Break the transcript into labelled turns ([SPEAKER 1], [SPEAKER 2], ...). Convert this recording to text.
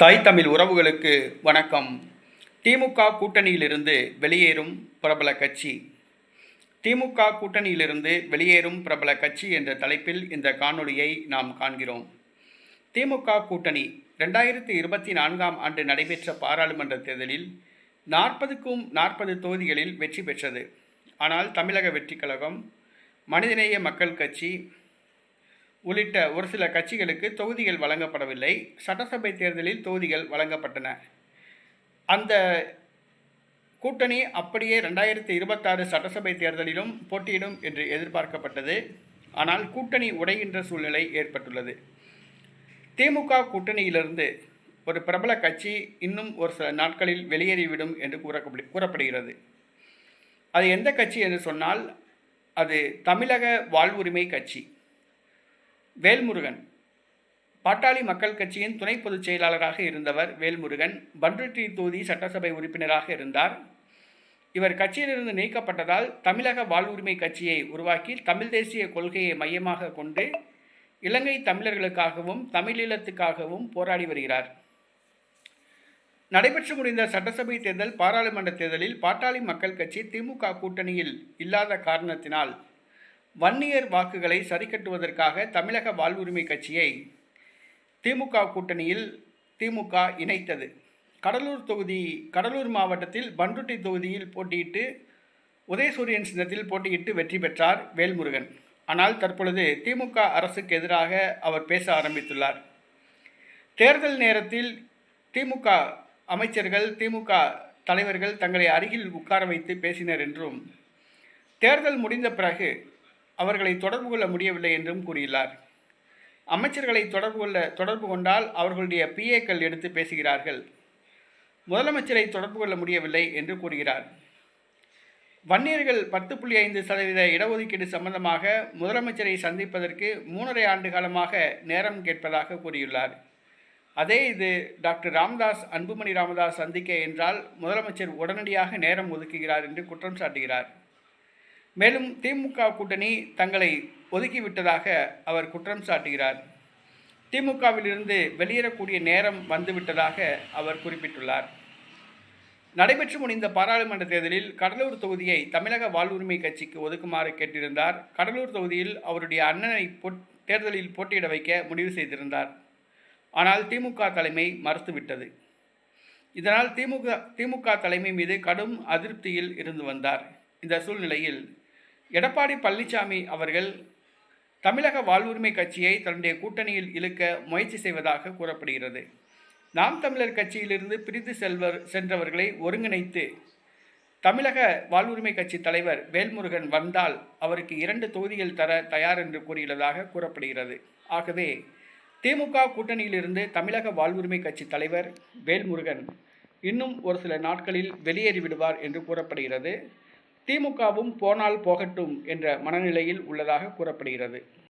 [SPEAKER 1] தாய் தமிழ் உறவுகளுக்கு வணக்கம். திமுக கூட்டணியிலிருந்து வெளியேறும் பிரபல கட்சி. திமுக கூட்டணியிலிருந்து வெளியேறும் பிரபல கட்சி என்ற தலைப்பில் இந்த காணொளியை நாம் காண்கிறோம். திமுக கூட்டணி ரெண்டாயிரத்தி இருபத்தி நான்காம் ஆண்டு நடைபெற்ற பாராளுமன்ற தேர்தலில் நாற்பதுக்கும் நாற்பது தொகுதிகளில் வெற்றி பெற்றது. ஆனால் தமிழக வெற்றி கழகம் மனிதநேய மக்கள் கட்சி உள்ளிட்ட ஒரு சில கட்சிகளுக்கு தொகுதிகள் வழங்கப்படவில்லை. சட்டசபை தேர்தலில் தொகுதிகள் வழங்கப்பட்டன. அந்த கூட்டணி அப்படியே ரெண்டாயிரத்தி இருபத்தாறு சட்டசபை தேர்தலிலும் போட்டியிடும் என்று எதிர்பார்க்கப்பட்டது. ஆனால் கூட்டணி உடைகின்ற சூழ்நிலை ஏற்பட்டுள்ளது. திமுக கூட்டணியிலிருந்து ஒரு பிரபல கட்சி இன்னும் ஒரு சில நாட்களில் வெளியேறிவிடும் என்று கூறப்படு கூறப்படுகிறது. அது எந்த கட்சி என்று சொன்னால் அது தமிழக வாழ்வுரிமை கட்சி. வேல்முருகன். பாட்டாளி மக்கள் கட்சியின் துணை பொதுச் செயலாளராக இருந்தவர் வேல்முருகன். பன்ருட்டி தொகுதி சட்டசபை உறுப்பினராக இருந்தார். இவர் கட்சியிலிருந்து நீக்கப்பட்டதால் தமிழக வாழ்வுரிமை கட்சியை உருவாக்கி தமிழ் தேசிய கொள்கையை மையமாக கொண்டு இலங்கை தமிழர்களுக்காகவும் தமிழீழத்துக்காகவும் போராடி வருகிறார். நடைபெற்று முடிந்த சட்டசபை தேர்தல் பாராளுமன்ற தேர்தலில் பாட்டாளி மக்கள் கட்சி திமுக கூட்டணியில் இல்லாத காரணத்தினால் வன்னியர் வாக்குகளை சரிக்கட்டுவதற்காக தமிழக வாழ்வுரிமை கட்சியை திமுக கூட்டணியில் திமுக இணைத்தது. கடலூர் தொகுதி கடலூர் மாவட்டத்தில் பண்ருட்டி தொகுதியில் போட்டியிட்டு உதயசூரியன் சின்னத்தில் போட்டியிட்டு வெற்றி பெற்றார் வேல்முருகன். ஆனால் தற்பொழுது திமுக அரசுக்கு எதிராக அவர் பேச ஆரம்பித்துள்ளார். தேர்தல் நேரத்தில் திமுக அமைச்சர்கள் திமுக தலைவர்கள் தங்களை அருகில் உட்கார வைத்து பேசினர் என்றும் தேர்தல் முடிந்த பிறகு அவர்களை தொடர்பு கொள்ள முடியவில்லை என்றும் கூறியுள்ளார். அமைச்சர்களை தொடர்பு கொள்ள தொடர்பு கொண்டால் அவர்களுடைய பிஏக்கள் எடுத்து பேசுகிறார்கள். முதலமைச்சரை தொடர்பு கொள்ள முடியவில்லை என்று கூறுகிறார். வன்னியர்கள் பத்து புள்ளி ஐந்து சதவீத இடஒதுக்கீடு சம்பந்தமாக முதலமைச்சரை சந்திப்பதற்கு மூன்றரை ஆண்டு காலமாக நேரம் கேட்பதாக கூறியுள்ளார். அதே இது டாக்டர் ராமதாஸ் அன்புமணி ராமதாஸ் சந்திக்க என்றால் முதலமைச்சர் உடனடியாக நேரம் ஒதுக்குகிறார் என்று குற்றம் சாட்டுகிறார். மேலும் திமுக கூட்டணி தங்களை ஒதுக்கிவிட்டதாக அவர் குற்றம் சாட்டுகிறார். திமுகவிலிருந்து வெளியேறக்கூடிய நேரம் வந்துவிட்டதாக அவர் குறிப்பிட்டுள்ளார். நடைபெற்று முடிந்த பாராளுமன்ற தேர்தலில் கடலூர் தொகுதியை தமிழக வாழ்வுரிமை கட்சிக்கு ஒதுக்குமாறு கேட்டிருந்தார். கடலூர் தொகுதியில் அவருடைய அண்ணனை போட் தேர்தலில் போட்டியிட வைக்க முடிவு செய்திருந்தார். ஆனால் திமுக தலைமை மறுத்துவிட்டது. இதனால் திமுக திமுக தலைமை மீது கடும் அதிருப்தியில் இருந்து வந்தார். இந்த சூழ்நிலையில் எடப்பாடி பழனிசாமி அவர்கள் தமிழக வாழ்வுரிமை கட்சியை தன்னுடைய கூட்டணியில் இழுக்க முயற்சி செய்வதாக கூறப்படுகிறது. நாம் தமிழர் கட்சியிலிருந்து பிரித்து செல்வர் சென்றவர்களை ஒருங்கிணைத்து தமிழக வாழ்வுரிமை கட்சி தலைவர் வேல்முருகன் வந்தால் அவருக்கு இரண்டு தொகுதிகள் தர தயார் என்று கூறியுள்ளதாக கூறப்படுகிறது. ஆகவே திமுக கூட்டணியிலிருந்து தமிழக வாழ்வுரிமை கட்சி தலைவர் வேல்முருகன் இன்னும் ஒரு சில நாட்களில் வெளியேறி விடுவார் என்று கூறப்படுகிறது. திமுகவும் போனால் போகட்டும் என்ற மனநிலையில் உள்ளதாக கூறப்படுகிறது.